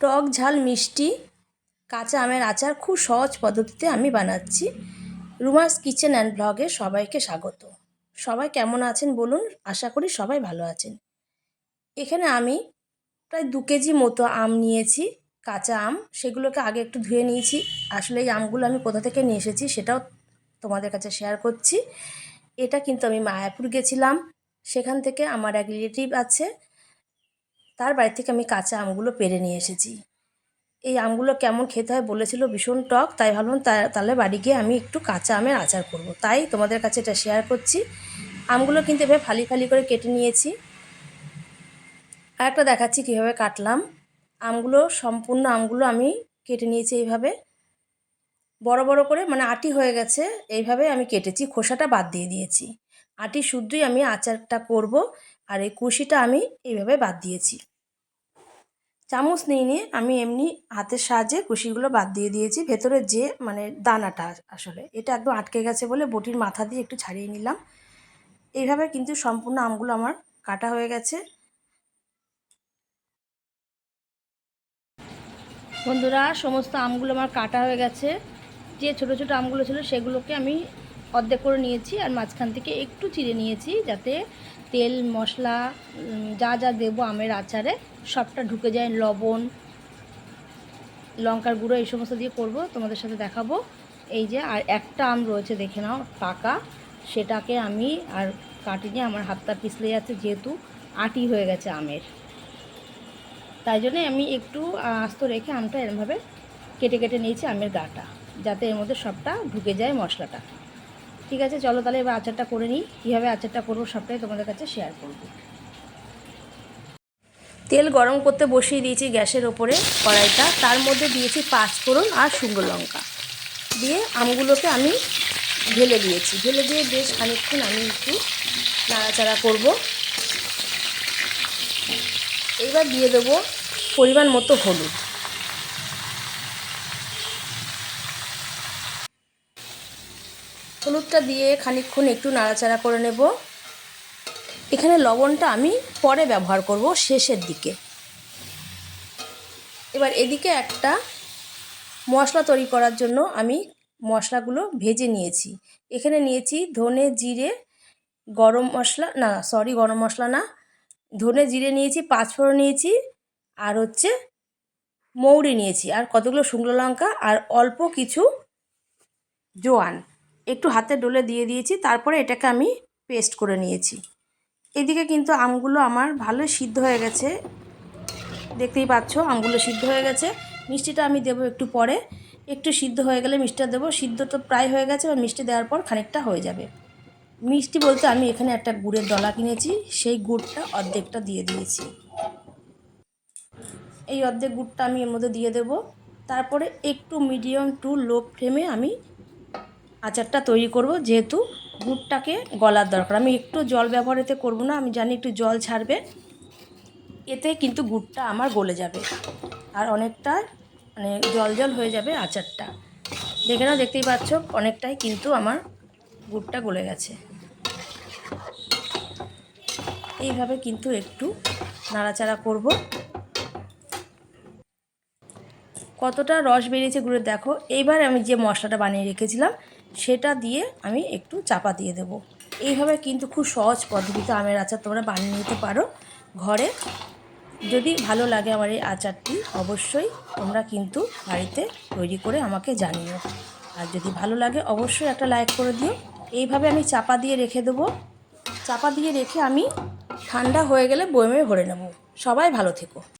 টক ঝাল মিষ্টি, কাঁচা আমের আচার খুব সহজ পদ্ধতিতে আমি বানাচ্ছি। রুমাস কিচেন অ্যান্ড ব্লগে সবাইকে স্বাগত। সবাই কেমন আছেন বলুন? আশা করি সবাই ভালো আছেন। এখানে আমি প্রায় দু কেজি মতো আম নিয়েছি, কাঁচা আম। সেগুলোকে আগে একটু ধুয়ে নিয়েছি। আসলে এই আমগুলো আমি কোথা থেকে নিয়ে এসেছি সেটাও তোমাদের কাছে শেয়ার করছি। এটা কিন্তু আমি মায়াপুর গেছিলাম। সেখান থেকে আমার এক রিলেটিভ আছে। তার বাড়ি থেকে আমি কাঁচা আমগুলো পেরে নিয়ে এসেছি। এই আমগুলো কেমন খেতে হয় বলেছিল ভীষণ টক, তাই ভাবলাম তাহলে বাড়ি গিয়ে আমি একটু কাঁচা আমের আচার করব। তাই তোমাদের কাছে এটা শেয়ার করছি। আমগুলো কিন্তু এভাবে ফালি ফালি করে কেটে নিয়েছি। আর একটা দেখাচ্ছি কীভাবে কাটলাম। আমগুলো, সম্পূর্ণ আমগুলো আমি কেটে নিয়েছি এইভাবে। বড় বড় করে মানে আটি হয়ে গেছে, এইভাবে আমি কেটেছি, খোসাটা বাদ দিয়ে দিয়েছি। আটি শুদ্ধই আমি আচারটা করব আর এই কুশিটা আমি এইভাবে বাদ দিয়েছি। চামচ নিয়ে নিয়ে আমি এমনি হাতের সাহায্যে কুশিগুলো বাদ দিয়ে দিয়েছি। ভেতরে যে মানে দানাটা আসলে এটা একদম আটকে গেছে বলে বটির মাথা দিয়ে একটু ছাড়িয়ে নিলাম। এইভাবে কিন্তু সম্পূর্ণ আমগুলো আমার কাটা হয়ে গেছে। বন্ধুরা, সমস্ত আমগুলো আমার কাটা হয়ে গেছে। যে ছোট ছোট আমগুলো ছিল সেগুলোকে আমি অর্ধেক করে নিয়েছি আর মাঝখান থেকে একটু চিড়ে নিয়েছি যাতে তেল, মশলা যা যা দেবো আমের আচারে, সবটা ঢুকে যায়, লবণ, লঙ্কার গুঁড়ো, এই সমস্ত দিয়ে করব। তোমাদের সাথে দেখাবো। এই যে, আর একটা আম রয়েছে, দেখে নাও, পাকা। সেটাকে আমি আর কাটিনি, আমার হাতটা পিছলে যাচ্ছে যেহেতু আটি হয়ে গেছে আমের। তাই জন্যে আমি একটু আস্ত রেখে আমটা এরমভাবে কেটে কেটে নিয়েছি, আমের গাটা, যাতে এর মধ্যে সবটা ঢুকে যায় মশলাটা। ঠিক আছে, চলো তাহলে এবার আচারটা করে নিই। কীভাবে আচারটা করব সবটাই তোমাদের কাছে শেয়ার করব। তেল গরম করতে বসিয়ে দিয়েছি গ্যাসের ওপরে কড়াইটা। তার মধ্যে দিয়েছি পাঁচফোড়ন আর শুকনো লঙ্কা। দিয়ে আমগুলোকে আমি ঢেলে দিয়েছি। ঢেলে দিয়ে বেশ খানিকক্ষণ আমি একটু নাড়াচাড়া করব। এইবার দিয়ে দেবো পরিমাণ মতো হলুদ। হলুদটা দিয়ে খানিকক্ষণ একটু নাড়াচাড়া করে নেব। এখানে লবণটা আমি পরে ব্যবহার করব শেষের দিকে। এবার এদিকে একটা মশলা তৈরি করার জন্য আমি মশলাগুলো ভেজে নিয়েছি। এখানে নিয়েছি ধনে জিরে গরম মশলা, না, সরি, গরম মশলা না। ধনে জিরে নিয়েছি, পাঁচফোড়ন নিয়েছি, আর হচ্ছে মৌরি নিয়েছি, আর কতগুলো শুকনো লঙ্কা, আর অল্প কিছু জোয়ান। একটু হাতে ডলে দিয়ে দিয়েছি, তারপরে এটাকে আমি পেস্ট করে নিয়েছি। এদিকে কিন্তু আমগুলো আমার ভালো সিদ্ধ হয়ে গেছে। দেখতেই পাচ্ছ, আমগুলো সিদ্ধ হয়ে গেছে। মিষ্টিটা আমি দেবো একটু পরে। একটু সিদ্ধ হয়ে গেলে মিষ্টিটা দেবো। সিদ্ধ তো প্রায় হয়ে গেছে, এবার মিষ্টি দেওয়ার পর খানিকটা হয়ে যাবে। মিষ্টি বলতে আমি এখানে একটা গুড়ের ডলা কিনেছি, সেই গুড়টা অর্ধেকটা দিয়ে দিয়েছি। এই অর্ধেক গুড়টা আমি এর মধ্যে দিয়ে দেবো। তারপরে একটু মিডিয়াম টু লো ফ্লেমে আমি আচারটা তৈরি করব, যেহেতু গুড়টাকে গলার দরকার। আমি একটু জল ব্যবহার এতে করব না, আমি জানি একটু জল ছাড়বে। এতে কিন্তু গুড়টা আমার গলে যাবে আর অনেকটা মানে জল জল হয়ে যাবে আচারটা। দেখে না দেখতেই পাচ্ছ, অনেকটাই কিন্তু আমার গুড়টা গলে গেছে। এইভাবে কিন্তু একটু নাড়াচাড়া করব। কতটা রস বেরিয়েছে গুড়ের দেখো। এইবার আমি যে মশলাটা বানিয়ে রেখেছিলাম, সেটা দিয়ে আমি একটু চাপা দিয়ে দেবো। এইভাবে কিন্তু খুব সহজ পদ্ধতিতে আমের আচার তোমরা বানিয়ে নিতে পারো ঘরে। যদি ভালো লাগে আমার এই আচারটি, অবশ্যই তোমরা কিন্তু বাড়িতে তৈরি করে আমাকে জানিও। আর যদি ভালো লাগে, অবশ্যই একটা লাইক করে দিও। এইভাবে আমি চাপা দিয়ে রেখে দেবো। চাপা দিয়ে রেখে আমি ঠান্ডা হয়ে গেলে বয়মে ভরে নেব। সবাই ভালো থেকো।